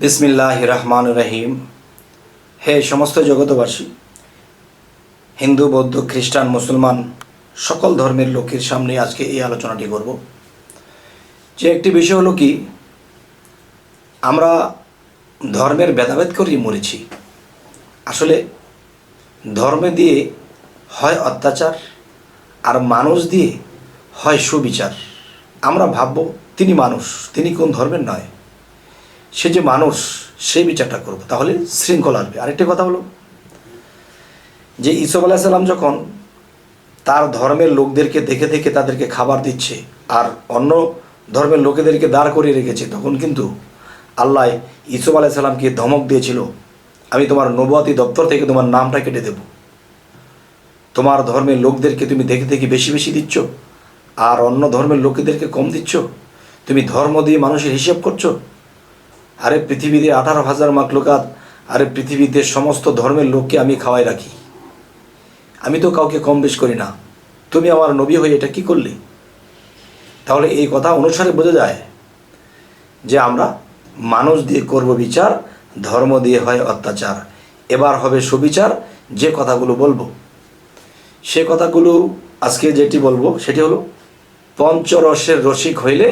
বিসমিল্লাহ রহমান রহিম। হে সমস্ত জগতবাসী হিন্দু, বৌদ্ধ, খ্রিস্টান, মুসলমান, সকল ধর্মের লোকের সামনে আজকে এই আলোচনাটি করব। যে একটি বিষয় হলো কি, আমরা ধর্মের ভেদাভেদ করেই মরেছি। আসলে ধর্মে দিয়ে হয় অত্যাচার আর মানুষ দিয়ে হয় সুবিচার। আমরা ভাবব, তিনি মানুষ, তিনি কোন ধর্মের নয়। সে যে মানুষ সেই বিচারটা করব। তাহলে শৃঙ্খলা আসবে। আরেকটি কথা হলো যে ইসব আলাহিসাল্লাম যখন তার ধর্মের লোকদেরকে দেখে দেখে তাদেরকে খাবার দিচ্ছে আর অন্য ধর্মের লোকেদেরকে দাঁড় করিয়ে রেখেছে, তখন কিন্তু আল্লাহ ইসুফ আলাইসাল্লামকে ধমক দিয়েছিল, আমি তোমার নবুয়াতি দপ্তর থেকে তোমার নামটা কেটে দেব। তোমার ধর্মের লোকদেরকে তুমি দেখে দেখে বেশি বেশি দিচ্ছ আর অন্য ধর্মের লোকেদেরকে কম দিচ্ছ। তুমি ধর্ম দিয়ে মানুষের হিসেব করছ। আরে পৃথিবীতে আঠারো হাজার মাকলুকাত আরে পৃথিবীতে সমস্ত ধর্মের লোককে আমি খাওয়াই রাখি। আমি তো কাউকে কম বেশ করি না। তুমি আমার নবী হয়ে এটা কি করলে? তাহলে এই কথা অনুসারে বোঝা যায় যে আমরা মানুষ দিয়ে করব বিচার, ধর্ম দিয়ে হয় অত্যাচার। এবার হবে সুবিচার, যে কথাগুলো বলব। সে কথাগুলো আজকে যেটি বলব, সেটি হলো পঞ্চরসের রসিক হইলে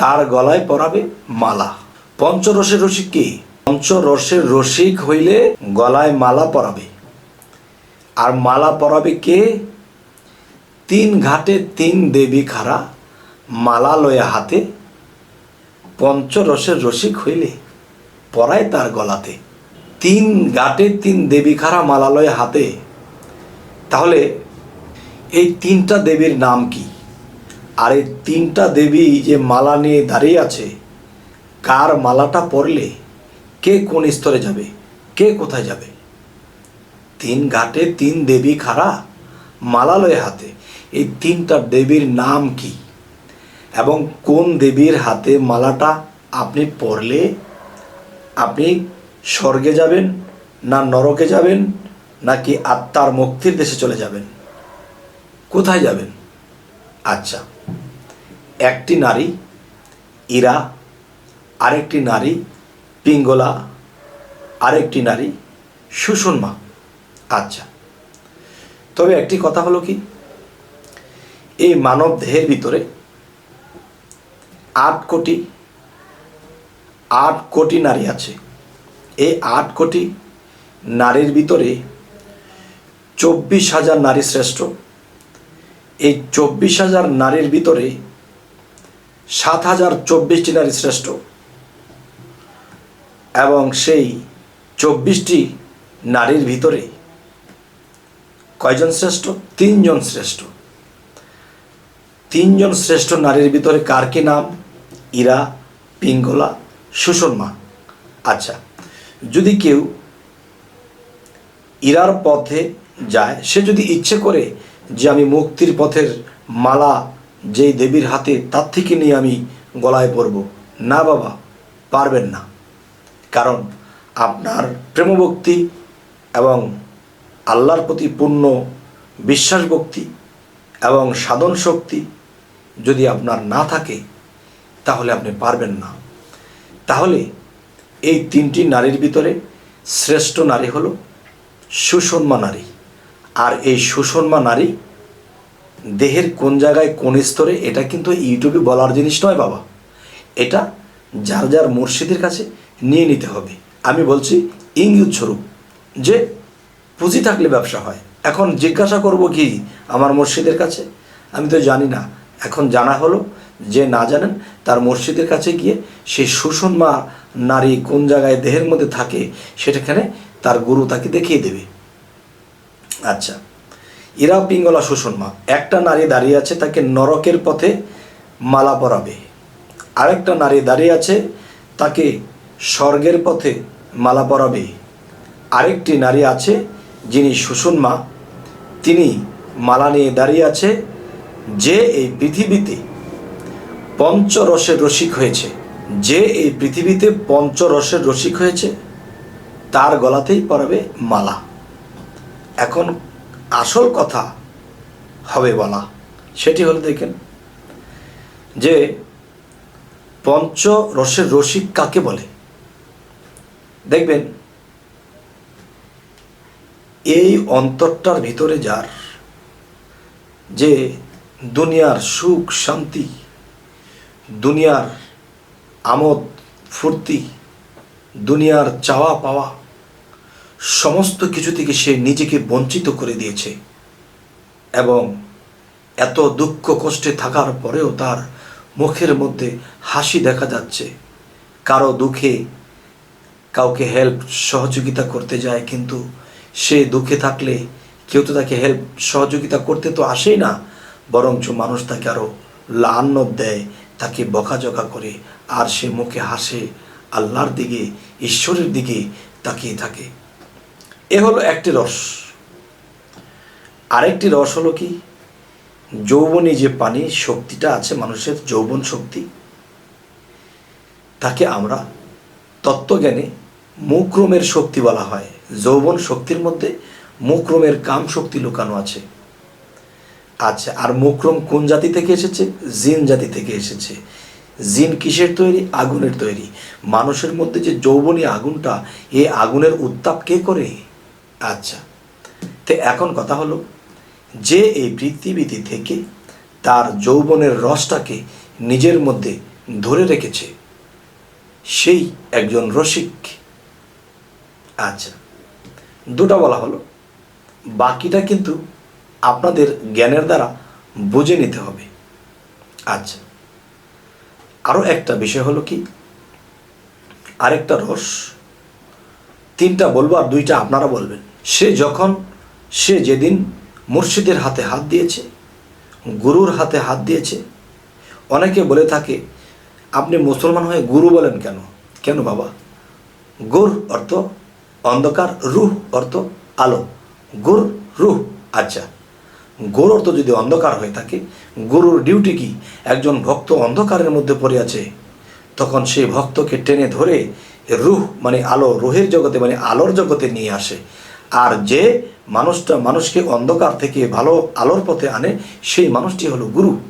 তার গলায় পরাবে মালা। পঞ্চরসের রসিক কি? পঞ্চরসের রসিক হইলে গলায় মালা পরাবে। আর মালা পরাবে কে? তিন ঘাটে তিন দেবী খাড়া মালা লয়ে হাতে। পঞ্চরসের রসিক হইলে পরায় তার গলাতে। তিন ঘাটে তিন দেবী খাড়া মালা লয়ে হাতে। তাহলে এই তিনটা দেবীর নাম কি? আর এই তিনটা দেবী যে মালা নিয়ে দাঁড়িয়ে আছে, কার মালাটা পরলে কে কোন স্তরে যাবে, কে কোথায় যাবে? তিন ঘাটে তিন দেবী খাড়া মালালয়ে হাতে, এই তিনটা দেবীর নাম কি? এবং কোন দেবীর হাতে মালাটা আপনি পরলে আপনি স্বর্গে যাবেন, না নরকে যাবেন, নাকি আত্মার মুক্তির দেশে চলে যাবেন? কোথায় যাবেন? আচ্ছা একটি নারী ইরা, আরেকটি নারী পিঙ্গলা, আরেকটি নারী সুষমা আচ্ছা তবে একটি কথা হলো কি? এই মানব দেহের ভিতরে আট কোটি আট কোটি নারী আছে। এই আট কোটি নারীর ভিতরে চব্বিশ হাজার নারী শ্রেষ্ঠ। এই চব্বিশ হাজার নারীর ভিতরে সাত হাজার চব্বিশটি নারী শ্রেষ্ঠ। এবং সেই চব্বিশটি নারীর ভিতরে কয়জন শ্রেষ্ঠ? তিনজন শ্রেষ্ঠ। তিনজন শ্রেষ্ঠ নারীর ভিতরে কার কি নাম? ইরা, পিঙ্গলা সুষমা আচ্ছা যদি কেউ ইরার পথে যায়, সে যদি ইচ্ছে করে যে আমি মুক্তির পথের মালা যেই দেবীর হাতে তার থেকে নিয়ে আমি গলায় পরব, না বাবা, পারবেন না। কারণ আপনার প্রেমভক্তি এবং আল্লাহর প্রতি পূর্ণ বিশ্বাস ভক্তি এবং সাধন শক্তি যদি আপনার না থাকে, তাহলে আপনি পারবেন না। তাহলে এই তিনটি নারীর ভিতরে শ্রেষ্ঠ নারী হল সুষমা নারী। আর এই সুষমা নারী দেহের কোন জায়গায় কোন স্তরে, এটা কিন্তু ইউটিউবে বলার জিনিস নয় বাবা। এটা যার যার মুর্শিদের কাছে নিয়ে নিতে হবে। আমি বলছি ইঙ্গিত স্বরূপ, যে পুঁজি থাকলে ব্যবসা হয়। এখন জিজ্ঞাসা করব কি আমার মুর্শিদের কাছে? আমি তো জানি না। এখন জানা হলো যে না জানেন, তার মসজিদের কাছে গিয়ে সেই সুষমা নারী কোন জায়গায় দেহের মধ্যে থাকে, সেটাখানে তার গুরু তাকে দেখিয়ে দেবে। আচ্ছা। ইরা পিঙ্গলা সুষমা একটা নারী দাঁড়িয়ে আছে তাকে নরকের পথে মালা পরাবে। আরেকটা নারী দাঁড়িয়ে আছে তাকে স্বর্গের পথে মালা পরাবে। আরেকটি নারী আছে যিনি সুষমা তিনি মালা নিয়ে দাঁড়িয়ে আছে যে এই পৃথিবীতে পঞ্চরসের রসিক হয়েছে। যে এই পৃথিবীতে পঞ্চরসের রসিক হয়েছে, তার গলাতেই পরাবে মালা। এখন আসল কথা হবে বলা। সেটি হলো দেখেন যে পঞ্চ রসের রসিক কাকে বলে? দেখবেন এই অন্তরটার ভিতরে যার যে দুনিয়ার সুখ, শান্তি, দুনিয়ার আমোদ, ফুর্তি, দুনিয়ার চাওয়া পাওয়া সমস্ত কিছু থেকে সে নিজেকে বঞ্চিত করে দিয়েছে এবং এত দুঃখ কষ্টে থাকার পরেও তার মুখের মধ্যে হাসি দেখা যাচ্ছে। কারও দুঃখে কাউকে হেল্প সহযোগিতা করতে যায়, কিন্তু সে দুঃখে থাকলে কেউ তো তাকে হেল্প সহযোগিতা করতে তো আসেই না, বরঞ্চ মানুষ তাকে আরও লান্ন দেয়, তাকে বকাঝকা করে, আর সে মুখে হাসে, আল্লাহর দিকে, ঈশ্বরের দিকে তাকিয়ে থাকে। এ হলো একটি রস। আরেকটি রস হলো কি? যৌবনী যে পানি, শক্তিটা আছে মানুষের যৌবন শক্তি, তাকে আমরা তত্ত্বজ্ঞানে মুক্রমের শক্তি বলা হয়। যৌবন শক্তির মধ্যে মুক্রমের কাম শক্তি লুকানো আছে। আচ্ছা আর মুক্রম কোন জাতি থেকে এসেছে? জিন জাতি থেকে এসেছে। জিন কিসের তৈরি? আগুনের তৈরি। মানুষের মধ্যে যে যৌবনী আগুনটা এই আগুনের উত্তাপ কে করে? আচ্ছা। তো এখন কথা হলো, যে এই পৃথিবীতে থেকে তার যৌবনের রসটাকে নিজের মধ্যে ধরে রেখেছে, সেই একজন রসিক। আচ্ছা দুটা বলা হলো। বাকিটা কিন্তু আপনাদের জ্ঞানের দ্বারা বুঝে নিতে হবে। আচ্ছা আরও একটা বিষয় হলো কি, আরেকটা রস, তিনটা বলব আর দুইটা আপনারা বলবেন। সে যখন, সে যেদিন মুর্শিদের হাতে হাত দিয়েছে, গুরুর হাতে হাত দিয়েছে, অনেকে বলে থাকে, আপনি মুসলমান হয়ে গুরু বলেন কেন? কেন বাবা? গুর অর্থ অন্ধকার, রুহ অর্থ আলো। গুর, রুহ আচ্ছা। গুর অর্থ যদি অন্ধকার হয়ে থাকে, গুরুর ডিউটি কি? একজন ভক্ত অন্ধকারের মধ্যে পড়ে আছে, তখন সেই ভক্তকে টেনে ধরে রুহ মানে আলো, রুহের জগতে মানে আলোর জগতে নিয়ে আসে। আর যে মানুষটা মানুষকে অন্ধকার থেকে ভালো আলোর পথে আনে, সেই মানুষটি হলো গুরু।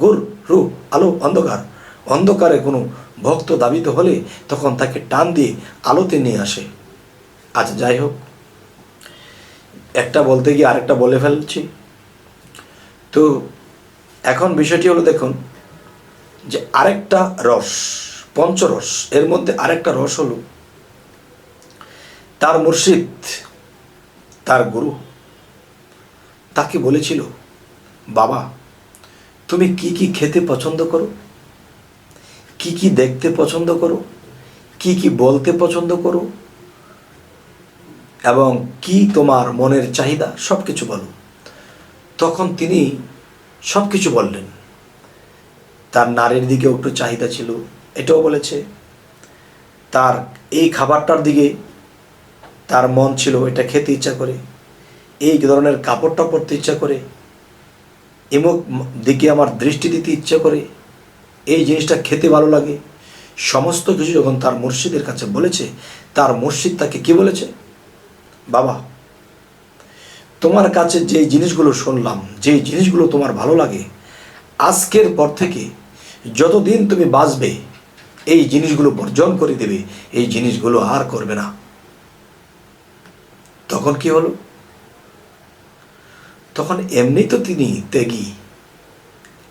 গুর রু আলো, অন্ধকার। অন্ধকারে কোনো ভক্ত দাবিত হলে তখন তাকে টান দিয়ে আলোতে নিয়ে আসে। আচ্ছা যাই হোক। একটা বলতে গিয়ে আরেকটা বলে ফেলছি। তো এখন বিষয়টি হলো দেখুন যে আরেকটা রস, পঞ্চরস, এর মধ্যে আরেকটা রস হলো তার মুর্শিদ, তার গুরু। তাকে বলেছিল, বাবা, তুমি কি কি খেতে পছন্দ করো? কি কি দেখতে পছন্দ করো? কি কি বলতে পছন্দ করো? এবং কি তোমার মনের চাহিদা? সব কিছু বলো। তখন তিনি সব কিছু বললেন। তার নারীর দিকেও একটু চাহিদা ছিল, এটাও বলেছে। তার এই খাবারটার দিকে তার মন ছিল এটা খেতে ইচ্ছা করে, এই ধরনের কাপড়টা পরতে ইচ্ছা করে এমুক দিকে আমার দৃষ্টি দিতে ইচ্ছা করে, এই জিনিসটা খেতে ভালো লাগে। সমস্ত কিছু যখন তার মুর্শিদের কাছে বলেছে, তার মুর্শিদ তাকে কি বলেছে? বাবা, তোমার কাছে যে জিনিসগুলো শুনলাম, যে জিনিসগুলো তোমার ভালো লাগে, আজকের পর থেকে যতদিন তুমি বাঁচবে, এই জিনিসগুলো বর্জন করে দেবে, এই জিনিসগুলো আর করবে না। তখন কি হলো? তখন এমনি তো তিনি ত্যাগী।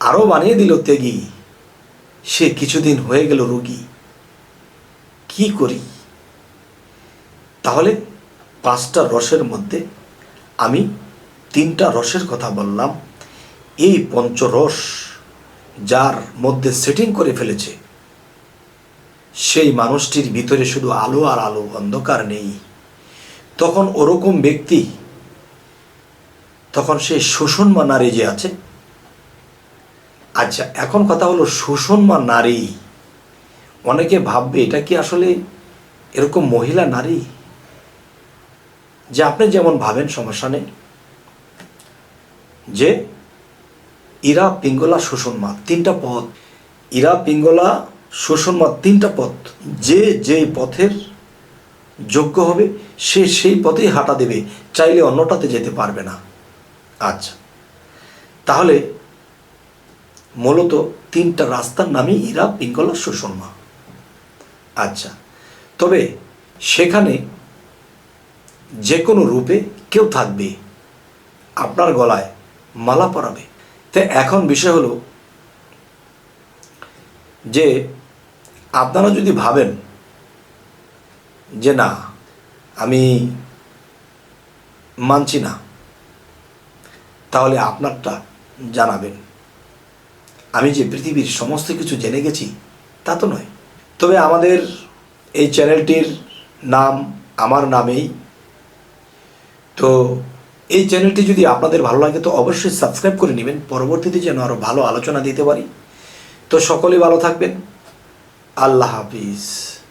আরও বানিয়ে দিল ত্যাগী। সে কিছুদিন হয়ে গেল রুগী। কি করি? তাহলে পাঁচটা রসের মধ্যে আমি তিনটা রসের কথা বললাম। এই পঞ্চরস যার মধ্যে সেটিং করে ফেলেছে। সেই মানুষটির ভিতরে শুধু আলো আর আলো অন্ধকার নেই। তখন ওরকম ব্যক্তি তখন সেই শোষণমা নারী যে আছে। আচ্ছা এখন কথা হলো শোষণমা নারী। অনেকে ভাববে, এটা কি আসলে এরকম মহিলা নারী? যে আপনি যেমন ভাবেন, সমস্যা নেই। যে ইরা, পিঙ্গলা, শোষণমা, তিনটা পথ। ইরা, পিঙ্গলা, শোষণমা, তিনটা পথ। যে যে পথের যোগ্য হবে, সে সেই পথেই হাঁটা দেবে, চাইলে অন্যটাতে যেতে পারবে না। আচ্ছা তাহলে মূলত তিনটা রাস্তার নামই ইরা, পিঙ্গলা সুষমা আচ্ছা তবে সেখানে যে কোনো রূপে কেউ থাকবে, আপনার গলায় মালা পরাবে। তো এখন বিষয় হলো যে আপনারা যদি ভাবেন যে না, আমি মানছি না, তাহলে আপনারটা জানাবেন। আমি যে পৃথিবীর সমস্ত কিছু জেনে গেছি, তা তো নয়। তবে আমাদের এই চ্যানেলটির নাম আমার নামেই। তো এই চ্যানেলটি যদি আপনাদের ভালো লাগে, তো অবশ্যই সাবস্ক্রাইব করে নেবেন। পরবর্তীতে যেন আরও ভালো আলোচনা দিতে পারি। তো সকলেই ভালো থাকবেন। আল্লাহ হাফিজ।